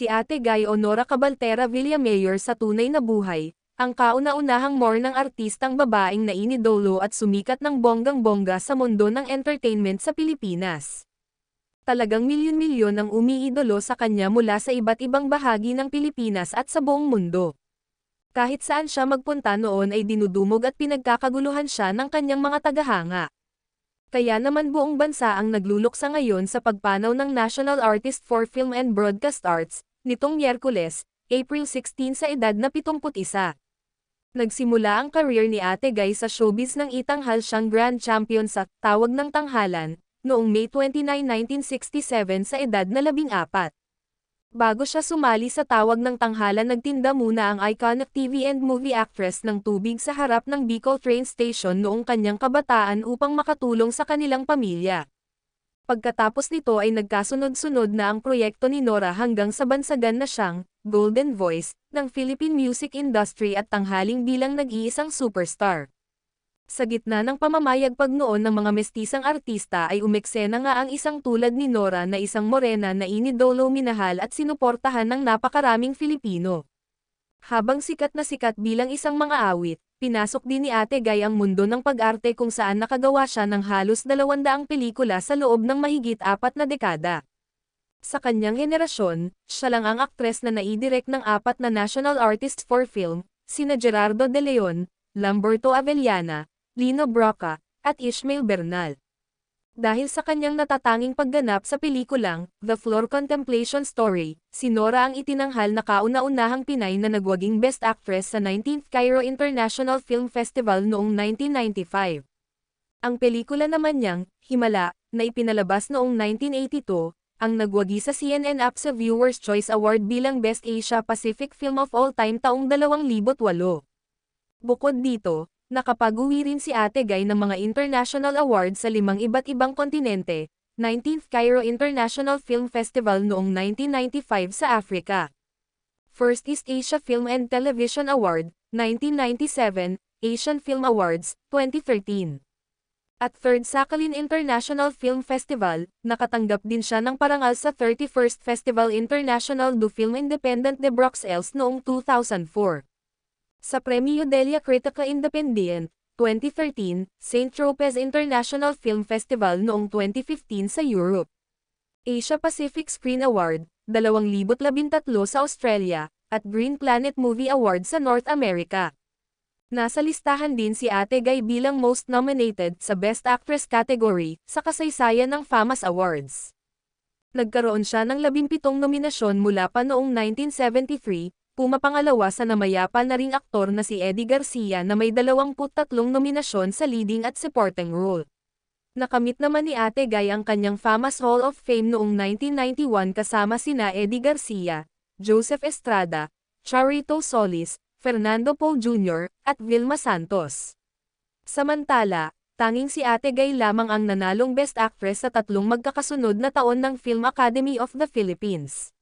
si Ate Guy Honora Cabaltera Villamayor sa tunay na buhay, ang kauna-unahang more ng artistang babaeng na inidolo at sumikat ng bonggang-bongga sa mundo ng entertainment sa Pilipinas. Talagang milyon-milyon ang umiidolo sa kanya mula sa iba't ibang bahagi ng Pilipinas at sa buong mundo. Kahit saan siya magpunta noon ay dinudumog at pinagkakaguluhan siya ng kanyang mga tagahanga. Kaya naman buong bansa ang nagluluksa ngayon sa pagpanaw ng National Artist for Film and Broadcast Arts, nitong Miyerkules, April 16 sa edad na 71. Nagsimula ang career ni Ate Guy sa showbiz nang itanghal siyang grand champion sa Tawag ng Tanghalan, noong May 29, 1967 sa edad na 14. Bago siya sumali sa tawag ng tanghalan nagtinda muna ang iconic TV and movie actress ng tubig sa harap ng Bicol train station noong kanyang kabataan upang makatulong sa kanilang pamilya. Pagkatapos nito ay nagkasunod-sunod na ang proyekto ni Nora hanggang sa bansagan na siyang Golden Voice ng Philippine music industry at tanghaling bilang nag-iisang superstar. Sa gitna ng pamamayagpag noon ng mga mestisang artista ay umeksena nga ang isang tulad ni Nora na isang morena na inidolo minahal at sinuportahan ng napakaraming Filipino. Habang sikat na sikat bilang isang mga awit, pinasok din ni Ate Guy ang mundo ng pag-arte kung saan nakagawa siya ng halos dalawandaang pelikula sa loob ng mahigit apat na dekada. Sa kanyang henerasyon, siya lang ang aktres na naidirect ng apat na National Artists for Film, sina Gerardo De Leon, Lamberto Avellana, Lino Broca, at Ishmael Bernal. Dahil sa kanyang natatanging pagganap sa pelikulang, The Floor Contemplation Story, si Nora ang itinanghal na kauna-unahang Pinay na nagwaging Best Actress sa 19th Cairo International Film Festival noong 1995. Ang pelikula naman niyang, Himala, na ipinalabas noong 1982, ang nagwagi sa CNN APSA Viewers' Choice Award bilang Best Asia Pacific Film of All Time taong 2008. Bukod dito, Nakapag-uwi rin si Ate Guy ng mga international awards sa limang iba't ibang kontinente, 19th Cairo International Film Festival noong 1995 sa Africa. First East Asia Film and Television Award, 1997, Asian Film Awards, 2013. At Third Sakhalin International Film Festival, nakatanggap din siya ng parangal sa 31st Festival International du Film Independent de Bruxelles noong 2004. Sa Premio Delia Critica Independent, 2013, St. Tropez International Film Festival noong 2015 sa Europe. Asia Pacific Screen Award, 2013 sa Australia, at Green Planet Movie Award sa North America. Nasa listahan din si Ate Guy bilang most nominated sa Best Actress category sa kasaysayan ng FAMAS Awards. Nagkaroon siya ng 17 nominasyon mula pa noong 1973, pumapangalawa sa namayapa na ring aktor na si Eddie Garcia na may 23 nominasyon sa leading at supporting role. Nakamit naman ni Ate Guy ang kanyang FAMAS Hall of Fame noong 1991 kasama sina Eddie Garcia, Joseph Estrada, Charito Solis, Fernando Poe Jr., at Vilma Santos. Samantala, tanging si Ate Guy lamang ang nanalong Best Actress sa tatlong magkakasunod na taon ng Film Academy of the Philippines.